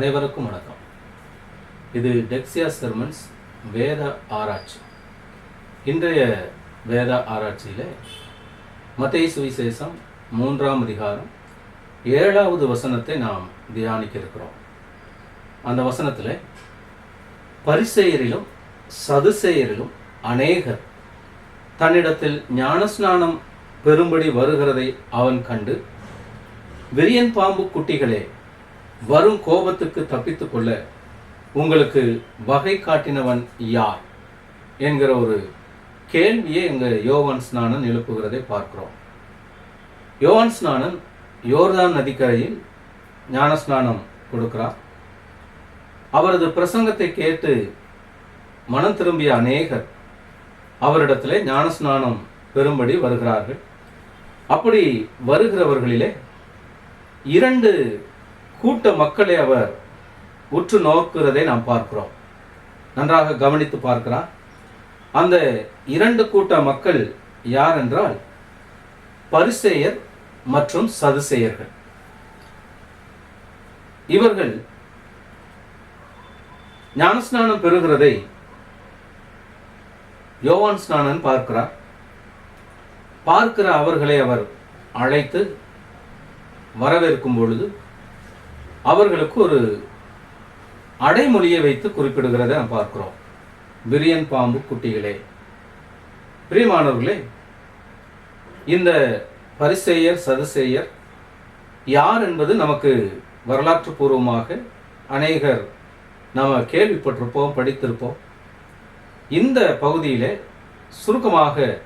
அனைவருக்கும் வணக்கம். இது டெக்ஸியா செர்மன்ஸ் வேத ஆராய்ச்சி. இன்றைய வேத ஆராய்ச்சியில் மத்திய சுவிசேஷம் மூன்றாம் அதிகாரம் ஏழாவது வசனத்தை நாம் தியானிக்க இருக்கிறோம் அந்த வசனத்தில் பரிசெயரிலும் சதுசெயரிலும் அநேகர் தன்னிடத்தில் ஞானஸ்நானம் பெறும்படி வருகிறதை அவன் கண்டு விரியன் பாம்பு குட்டிகளே வரும் கோபத்துக்கு தப்பித்து கொள்ள உங்களுக்கு வகை காட்டினவன் யார்? என்கிற ஒரு கேள்வியை எங்கள் யோவான் ஸ்நானன் எழுப்புகிறதை பார்க்கிறோம். யோவான் ஸ்நானன் யோர்தான் நதிக்கரையில் ஞானஸ்நானம் கொடுக்கிறார். அவரது பிரசங்கத்தை கேட்டு மனம் திரும்பிய அநேகர் அவரிடத்திலே ஞானஸ்நானம் பெறும்படி வருகிறார்கள். அப்படி வருகிறவர்களிலே இரண்டு கூட்ட மக்களை அவர் உற்று நோக்குறதை நாம் பார்க்கிறோம். நன்றாக கவனித்து பார்க்கிறார் அந்த இரண்டு கூட்ட மக்கள் யார் என்றால் பரிசேயர் மற்றும் சதுசேயர்கள். இவர்கள் ஞானஸ்நானம் பெறுகிறதை யோவான் ஸ்நானன் பார்க்கிறார். பார்க்கிற அவர்களை அவர் அழைத்து வரவேற்கும் பொழுது அவர்களுக்கு ஒரு அடைமொழியை வைத்து குறிப்பிடுகிறத நாம் பார்க்கிறோம். பிரியன் பாம்பு குட்டிகளே. பிரியமானவர்களே இந்த பரிசேயர் சதசேயர் யார் என்பது நமக்கு வரலாற்று பூர்வமாக அநேகர் நாம் கேள்விப்பட்டிருப்போம் படித்திருப்போம். இந்த பகுதியில் சுருக்கமாக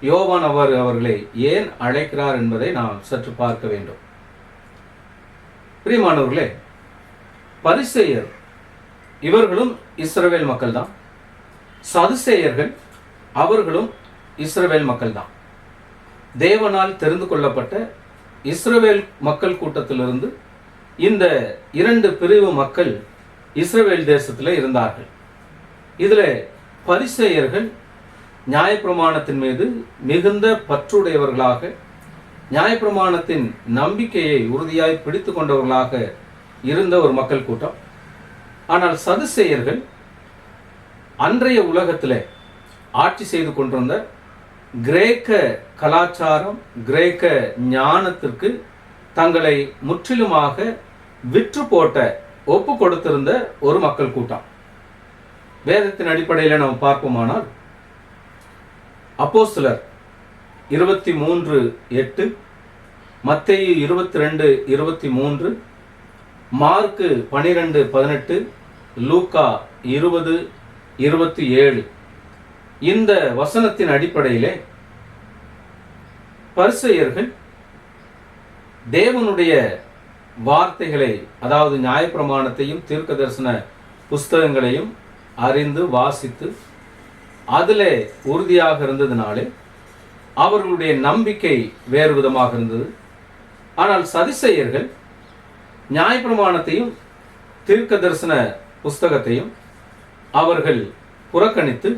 யோவான் அவர் அவர்களை ஏன் அழைக்கிறார் என்பதை நாம் சற்று பார்க்க வேண்டும். பிரியமானவர்களே பரிசேயர் இவர்களும் இஸ்ரவேல் மக்கள்தான். சதுசேயர்கள் அவர்களும் இஸ்ரவேல் மக்கள்தான். தேவனால் தெரிந்து கொள்ளப்பட்ட இஸ்ரவேல் மக்கள் கூட்டத்திலிருந்து இந்த இரண்டு பிரிவு மக்கள் இஸ்ரவேல் தேசத்தில் இருந்தார்கள். இதில் பரிசேயர்கள் நியாயப்பிரமாணத்தின் மீது மிகுந்த பற்றுடையவர்களாக நியாயப்பிரமாணத்தின் நம்பிக்கையை உறுதியாய் பிடித்து கொண்டவர்களாக இருந்த ஒரு மக்கள் கூட்டம். ஆனால் சதுசேயர்கள் அன்றைய உலகத்தில் ஆட்சி செய்து கொண்டிருந்த கிரேக்க கலாச்சாரம் கிரேக்க ஞானத்திற்கு தங்களை முற்றிலுமாக விற்று போட்ட ஒப்பு கொடுத்திருந்த ஒரு மக்கள் கூட்டம். வேதத்தின் அடிப்படையில் நாம் பார்ப்போமானால் அப்போஸ்தலர் இருபத்தி மூன்று எட்டு மத்தேயு இருபத்தி ரெண்டு இருபத்தி மூன்று மார்க்கு பனிரெண்டு பதினெட்டு லூக்கா இருபது இருபத்தி ஏழு. இந்த வசனத்தின் அடிப்படையிலே பரிசெயர்கள் தேவனுடைய வார்த்தைகளை அதாவது நியாயப்பிரமாணத்தையும் தீர்க்க தரிசன புஸ்தகங்களையும் அறிந்து வாசித்து அதில் உறுதியாக இருந்ததுனாலே அவர்களுடைய நம்பிக்கை வேறு விதமாக இருந்தது. ஆனால் சதிசெயர்கள் நியாயப்பிரமாணத்தையும் தீர்க்க தரிசன புஸ்தகத்தையும் அவர்கள் புறக்கணித்து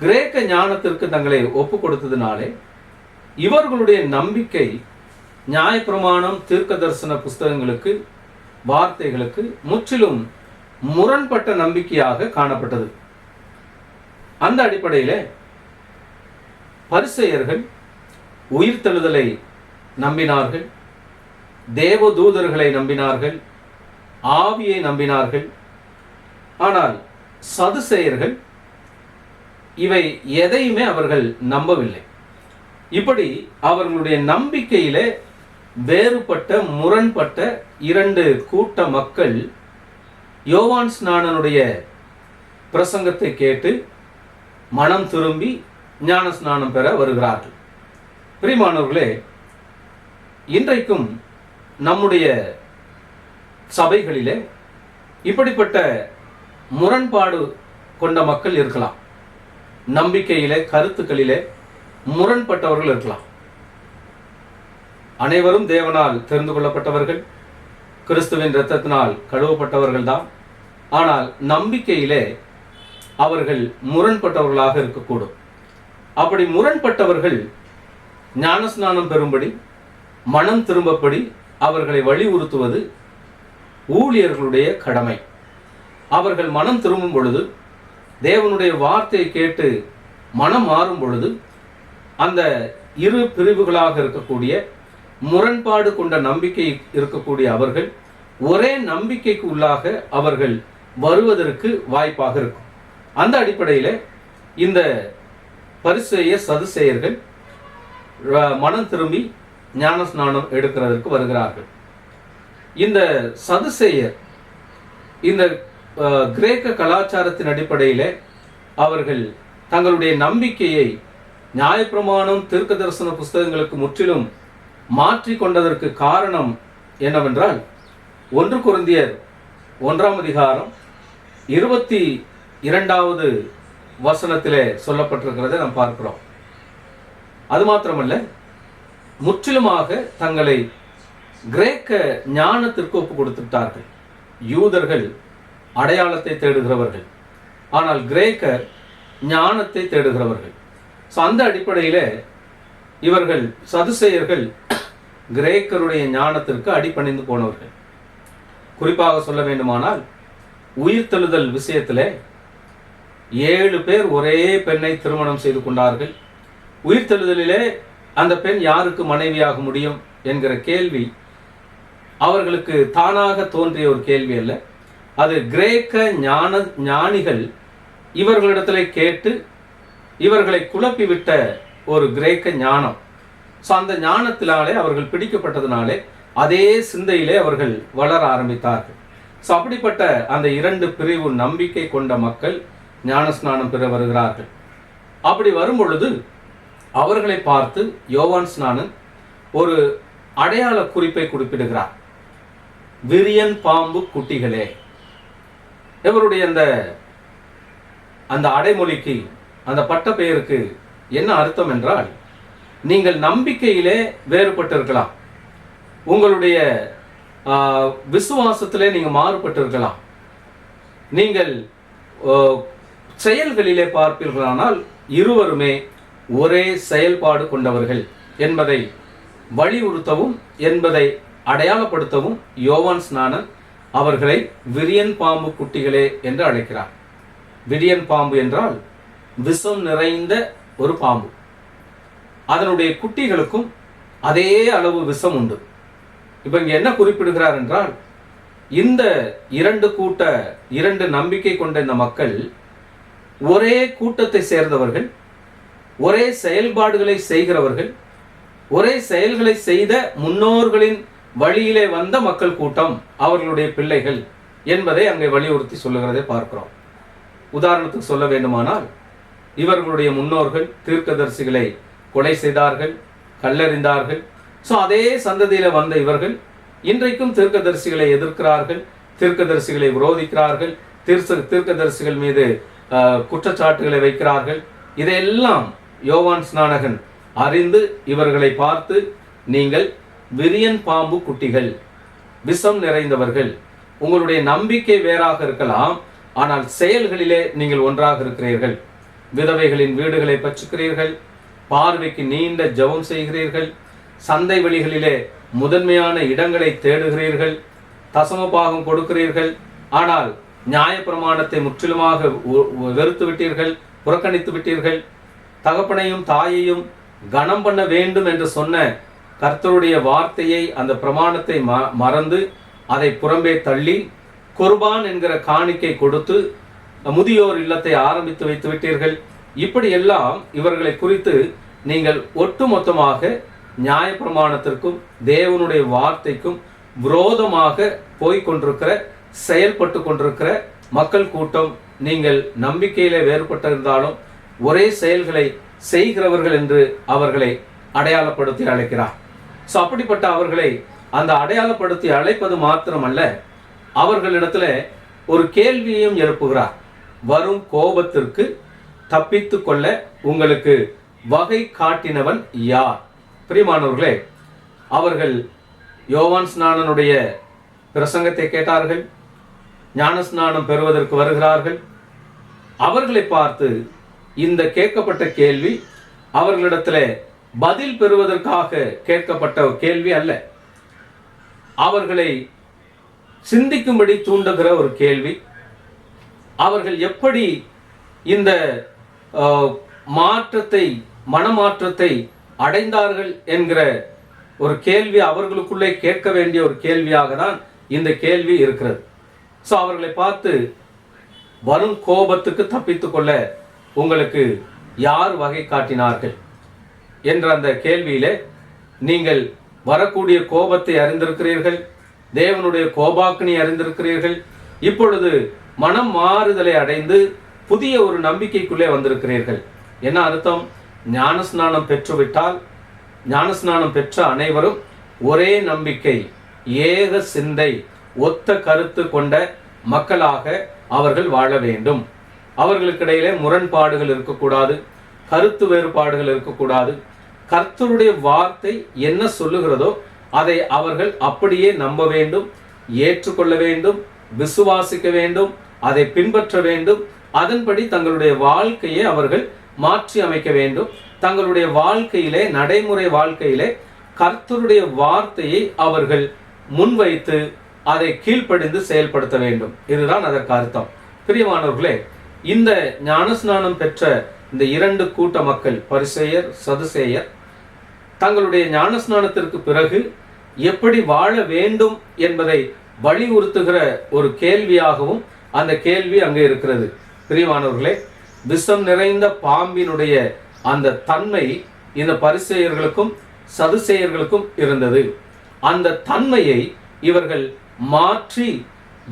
கிரேக்க ஞானத்திற்கு தங்களை ஒப்பு கொடுத்ததினாலே இவர்களுடைய நம்பிக்கை நியாயப்பிரமாணம் தீர்க்க தரிசன புஸ்தகங்களுக்கு வார்த்தைகளுக்கு முற்றிலும் முரண்பட்ட நம்பிக்கையாக காணப்பட்டது. அந்த அடிப்படையில் பரிசெயர்கள் உயிர்த்தெழுதலை நம்பினார்கள் தேவதூதர்களை நம்பினார்கள் ஆவியை நம்பினார்கள். ஆனால் சதுசெயர்கள் இவை எதையுமே அவர்கள் நம்பவில்லை. இப்படி அவர்களுடைய நம்பிக்கையிலே வேறுபட்ட முரண்பட்ட இரண்டு கூட்ட மக்கள் யோவான் ஸ்நானனுடைய பிரசங்கத்தை கேட்டு மனம் திரும்பி ஞான ஸ்நானம் பெற வருகிறார்கள். பிரிமானவர்களே இன்றைக்கும் நம்முடைய சபைகளிலே இப்படிப்பட்ட முரண்பாடு கொண்ட மக்கள் இருக்கலாம். நம்பிக்கையிலே கருத்துக்களிலே முரண்பட்டவர்கள் இருக்கலாம். அனைவரும் தேவனால் தெரிந்து கொள்ளப்பட்டவர்கள் கிறிஸ்துவின் இரத்தத்தினால் கழுவப்பட்டவர்கள் தான். ஆனால் நம்பிக்கையிலே அவர்கள் முரண்பட்டவர்களாக இருக்கக்கூடும். அப்படி முரண்பட்டவர்கள் ஞானஸ்நானம் பெறும்படி மனம் திரும்பப்படி அவர்களை வலியுறுத்துவது ஊழியர்களுடைய கடமை. அவர்கள் மனம் திரும்பும் பொழுது தேவனுடைய வார்த்தையை கேட்டு மனம் மாறும் பொழுது அந்த இரு பிரிவுகளாக இருக்கக்கூடிய முரண்பாடு கொண்ட நம்பிக்கை இருக்கக்கூடிய அவர்கள் ஒரே நம்பிக்கைக்கு உள்ளாக அவர்கள் வருவதற்கு வாய்ப்பாக இருக்கும். அந்த அடிப்படையில் இந்த பரிசெயர் சதுசெயர்கள் மனம் திரும்பி ஞான ஸ்நானம் எடுக்கிறதற்கு வருகிறார்கள். இந்த சதுசேயர் இந்த கிரேக்க கலாச்சாரத்தின் அடிப்படையில் அவர்கள் தங்களுடைய நம்பிக்கையை நியாயப்பிரமாணம் தீர்க்க தரிசன புஸ்தகங்களுக்கு முற்றிலும் மாற்றி கொண்டதற்கு காரணம் என்னவென்றால் ஒன்று குருந்தியர் ஒன்றாம் அதிகாரம் இருபத்தி இரண்டாவது வசனத்திலே சொல்லப்பட்டிருக்கிறதை நாம் பார்க்கிறோம். அது மாத்திரமல்ல முற்றிலுமாக தங்களை கிரேக்க ஞானத்திற்கு ஒப்பு கொடுத்துட்டார்கள் யூதர்கள் அடையாளத்தை தேடுகிறவர்கள். ஆனால் கிரேக்கர் ஞானத்தை தேடுகிறவர்கள். ஸோ அந்த அடிப்படையில் இவர்கள் சதுசேயர்கள் கிரேக்கருடைய ஞானத்திற்கு அடிபணிந்து போனவர்கள். குறிப்பாக சொல்ல வேண்டுமானால் உயிர்த்தெழுதல் விஷயத்திலே ஏழு பேர் ஒரே பெண்ணை திருமணம் செய்து கொண்டார்கள். உயிர்த்தெழுதலிலே அந்த பெண் யாருக்கு மனைவியாக முடியும் என்கிற கேள்வி அவர்களுக்கு தானாக தோன்றிய ஒரு கேள்வி அல்ல. அது கிரேக்க ஞான ஞானிகள் இவர்களிடத்துல கேட்டு இவர்களை குழப்பிவிட்ட ஒரு கிரேக்க ஞானம். ஸோ அந்த ஞானத்தினாலே அவர்கள் பிடிக்கப்பட்டதினாலே அதே சிந்தையிலே அவர்கள் வளர ஆரம்பித்தார்கள். ஸோ அப்படிப்பட்ட அந்த இரண்டு பிரிவு நம்பிக்கை கொண்ட மக்கள் ஞானஸ்நானம் பெற வருகிறார்கள். அப்படி வரும்பொழுது அவர்களை பார்த்து யோவான் ஸ்நானன் ஒரு அடையாள குறிப்பை குறிப்பிடுகிறார். விரியன் பாம்பு குட்டிகளே. இவருடைய அந்த அந்த அடைமொழிக்கு அந்த பட்ட பெயருக்கு என்ன அர்த்தம் என்றால் நீங்கள் நம்பிக்கையிலே வேறுபட்டிருக்கலாம். உங்களுடைய விசுவாசத்திலே நீங்க மாறுபட்டிருக்கலாம். நீங்கள் ஓ, செயல்களிலே பார்ப்பீர்களானால் இருவருமே ஒரே செயல்பாடு கொண்டவர்கள் என்பதை வலியுறுத்தவும் என்பதை அடையாளப்படுத்தவும் யோவான் ஸ்நானன் அவர்களை விரியன் பாம்பு குட்டிகளே என்று அழைக்கிறார். விரியன் பாம்பு என்றால் விஷம் நிறைந்த ஒரு பாம்பு. அதனுடைய குட்டிகளுக்கும் அதே அளவு விஷம் உண்டு. இப்போ இங்கே என்ன குறிப்பிடுகிறார் என்றால் இந்த இரண்டு கூட்ட இரண்டு நம்பிக்கை கொண்ட இந்த மக்கள் ஒரே கூட்டத்தை சேர்ந்தவர்கள் ஒரே செயல்பாடுகளை செய்கிறவர்கள் ஒரே செயல்களை செய்த முன்னோர்களின் வழியிலே வந்த மக்கள் கூட்டம் அவர்களுடைய பிள்ளைகள் என்பதை அங்கே வலியுறுத்தி சொல்லுகிறதை பார்க்கிறோம். உதாரணத்துக்கு சொல்ல வேண்டுமானால் இவர்களுடைய முன்னோர்கள் தீர்க்கதரிசிகளை கொலை செய்தார்கள் கல்லறிந்தார்கள். ஸோ அதே சந்ததியில் வந்த இவர்கள் இன்றைக்கும் தீர்க்கதரிசிகளை எதிர்க்கிறார்கள் தீர்க்கதரிசிகளை விரோதிக்கிறார்கள் தீர்க்க தீர்க்கதரிசிகள் மீது குற்றச்சாட்டுகளை வைக்கிறார்கள். இதையெல்லாம் யோவான் ஸ்நானகன் அறிந்து இவர்களை பார்த்து நீங்கள் விரியன் பாம்பு குட்டிகள் விஷம் நிறைந்தவர்கள் உங்களுடைய நம்பிக்கை வேறாக இருக்கலாம் ஆனால் செயல்களிலே நீங்கள் ஒன்றாக இருக்கிறீர்கள். விதவைகளின் வீடுகளை பற்றுக்கிறீர்கள் பார்வைக்கு நீண்ட ஜெபம் செய்கிறீர்கள் சந்தை வெளிகளிலே முதன்மையான இடங்களை தேடுகிறீர்கள் தசம பாகம் கொடுக்கிறீர்கள். ஆனால் நியாயப்பிரமாணத்தை முற்றிலுமாக வெறுத்து விட்டீர்கள் புறக்கணித்து விட்டீர்கள். தகப்பனையும் தாயையும் கனம் பண்ண வேண்டும் என்று சொன்ன கர்த்தருடைய வார்த்தையை அந்த பிரமாணத்தை ம- மறந்து அதை புறம்பே தள்ளி குர்பான் என்கிற காணிக்கை கொடுத்து முதியோர் இல்லத்தை ஆரம்பித்து வைத்து விட்டீர்கள். இப்படியெல்லாம் இவர்களை குறித்து நீங்கள் ஒட்டுமொத்தமாக நியாயப்பிரமாணத்திற்கும் தேவனுடைய வார்த்தைக்கும் விரோதமாக போய்கொண்டிருக்கிற செயல்பட்டு கொண்டிருக்கிற மக்கள் கூட்டம் நீங்கள் நம்பிக்கையிலே வேறுபட்டிருந்தாலும் ஒரே செயல்களை செய்கிறவர்கள் என்று அவர்களை அடையாளப்படுத்தி அழைக்கிறார். ஸோ அப்படிப்பட்ட அவர்களை அந்த அடையாளப்படுத்தி அழைப்பது மாத்திரமல்ல அவர்களிடத்துல ஒரு கேள்வியையும் எழுப்புகிறார். வரும் கோபத்திற்கு தப்பித்து கொள்ள உங்களுக்கு வகை காட்டினவன் யார்? பிரியமானவர்களே அவர்கள் யோவான் ஸ்நானனுடைய பிரசங்கத்தை கேட்டார்கள். ஞானஸ்நானம் பெறுவதற்கு வருகிறார்கள். அவர்களை பார்த்து இந்த கேட்கப்பட்ட கேள்வி அவர்களிடத்துல பதில் பெறுவதற்காக கேட்கப்பட்ட கேள்வி அல்ல. அவர்களை சிந்திக்கும்படி தூண்டுகிற ஒரு கேள்வி. அவர்கள் எப்படி இந்த மாற்றத்தை மனமாற்றத்தை அடைந்தார்கள் என்கிற ஒரு கேள்வி அவர்களுக்குள்ளே கேட்க வேண்டிய ஒரு கேள்வியாக தான் இந்த கேள்வி இருக்கிறது. ஸோ அவர்களை பார்த்து வரும் கோபத்துக்கு தப்பித்துக்கொள்ள உங்களுக்கு யார் வகை காட்டினார்கள்? என்ற அந்த கேள்வியிலே நீங்கள் வரக்கூடிய கோபத்தை அறிந்திருக்கிறீர்கள் தேவனுடைய கோபாக்கினி அறிந்திருக்கிறீர்கள். இப்பொழுது மனம் மாறுதலை அடைந்து புதிய ஒரு நம்பிக்கைக்குள்ளே வந்திருக்கிறீர்கள். என்ன அர்த்தம்? ஞானஸ்நானம் பெற்றுவிட்டால் ஞானஸ்நானம் பெற்ற அனைவரும் ஒரே நம்பிக்கை ஏக சிந்தை ஒத்த கருத்து கொண்ட மக்களாக அவர்கள் வாழ வேண்டும். அவர்களுக்கிடையிலே முரண்பாடுகள் இருக்கக்கூடாது கருத்து வேறுபாடுகள் இருக்கக்கூடாது. கர்த்தருடைய வார்த்தை என்ன சொல்லுகிறதோ அதை அவர்கள் அப்படியே நம்ப வேண்டும் ஏற்றுக்கொள்ள வேண்டும் விசுவாசிக்க வேண்டும் அதை பின்பற்ற வேண்டும். அதன்படி தங்களுடைய வாழ்க்கையை அவர்கள் மாற்றி அமைக்க வேண்டும். தங்களுடைய வாழ்க்கையிலே நடைமுறை வாழ்க்கையிலே கர்த்தருடைய வார்த்தையை அவர்கள் முன்வைத்து அதை கீழ்ப்படிந்து செயல்படுத்த வேண்டும். இதுதான் அதற்கு அர்த்தம். பிரியமானவர்களே இந்த ஞானஸ்நானம் பெற்ற இந்த இரண்டு கூட்ட மக்கள் பரிசேயர் சதுசேயர் தங்களுடைய ஞானஸ்நானத்திற்கு பிறகு எப்படி வாழ வேண்டும் என்பதை வலியுறுத்துகிற ஒரு கேள்வியாகவும் அந்த கேள்வி அங்கே இருக்கிறது. பிரியமானவர்களே விஷம் நிறைந்த பாம்பினுடைய அந்த தன்மை இந்த பரிசேயர்களுக்கும் சதுசேயர்களுக்கும் இருந்தது. அந்த தன்மையை இவர்கள் மாற்றி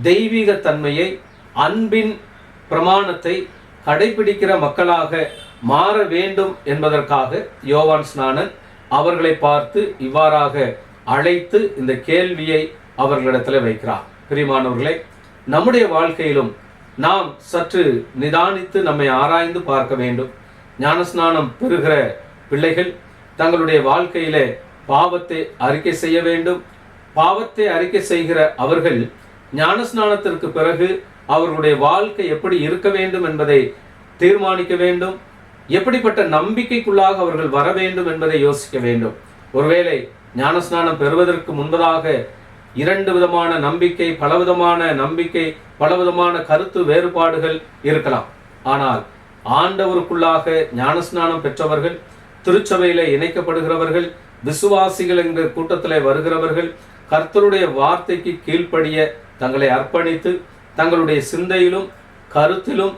தெய்வீக தன்மையை அன்பின் பிரமாணத்தை கடைபிடிக்கிற மக்களாக மாற வேண்டும் என்பதற்காக யோவான் ஸ்நானன் அவர்களை பார்த்து இவ்வாறாக அழைத்து இந்த கேள்வியை அவர்களிடத்தில் வைக்கிறார். பிரிமானவர்களே நம்முடைய வாழ்க்கையிலும் நாம் சற்று நிதானித்து நம்மை ஆராய்ந்து பார்க்க வேண்டும். ஞானஸ்நானம் பெறுகிற பிள்ளைகள் தங்களுடைய வாழ்க்கையிலே பாவத்தை அறிக்கை செய்ய வேண்டும். பாவத்தை அறிக்கை செய்கிற அவர்கள் ஞானஸ்நானத்திற்கு பிறகு அவர்களுடைய வாழ்க்கை எப்படி இருக்க வேண்டும் என்பதை தீர்மானிக்க வேண்டும். எப்படிப்பட்ட நம்பிக்கைக்குள்ளாக அவர்கள் வர வேண்டும் என்பதை யோசிக்க வேண்டும். ஒருவேளை ஞானஸ்நானம் பெறுவதற்கு முன்பதாக இரண்டு விதமான நம்பிக்கை பலவிதமான நம்பிக்கை பலவிதமான கருத்து வேறுபாடுகள் இருக்கலாம். ஆனால் ஆண்டவருக்குள்ளாக ஞானஸ்நானம் பெற்றவர்கள் திருச்சபையில இணைக்கப்படுகிறவர்கள் விசுவாசிகள் என்கிற கூட்டத்திலே வருகிறவர்கள் கர்த்தருடைய வார்த்தைக்கு கீழ்ப்படிய தங்களை அர்ப்பணித்து தங்களுடைய சிந்தையிலும் கருத்திலும்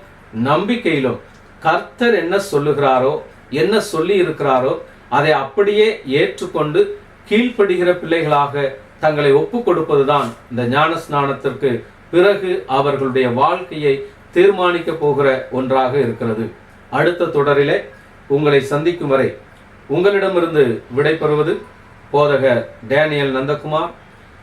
நம்பிக்கையிலும் கர்த்தர் என்ன சொல்லுகிறாரோ என்ன சொல்லி இருக்கிறாரோ அதை அப்படியே ஏற்றுக்கொண்டு கீழ்ப்படுகிற பிள்ளைகளாக தங்களை ஒப்பு கொடுப்பதுதான் இந்த ஞான ஸ்நானத்திற்கு பிறகு அவர்களுடைய வாழ்க்கையை தீர்மானிக்க போகிற ஒன்றாக இருக்கிறது. அடுத்த தொடரிலே உங்களை சந்திக்கும் வரை உங்களிடமிருந்து விடைபெறுவது போதகர் டேனியல் நந்தகுமார்.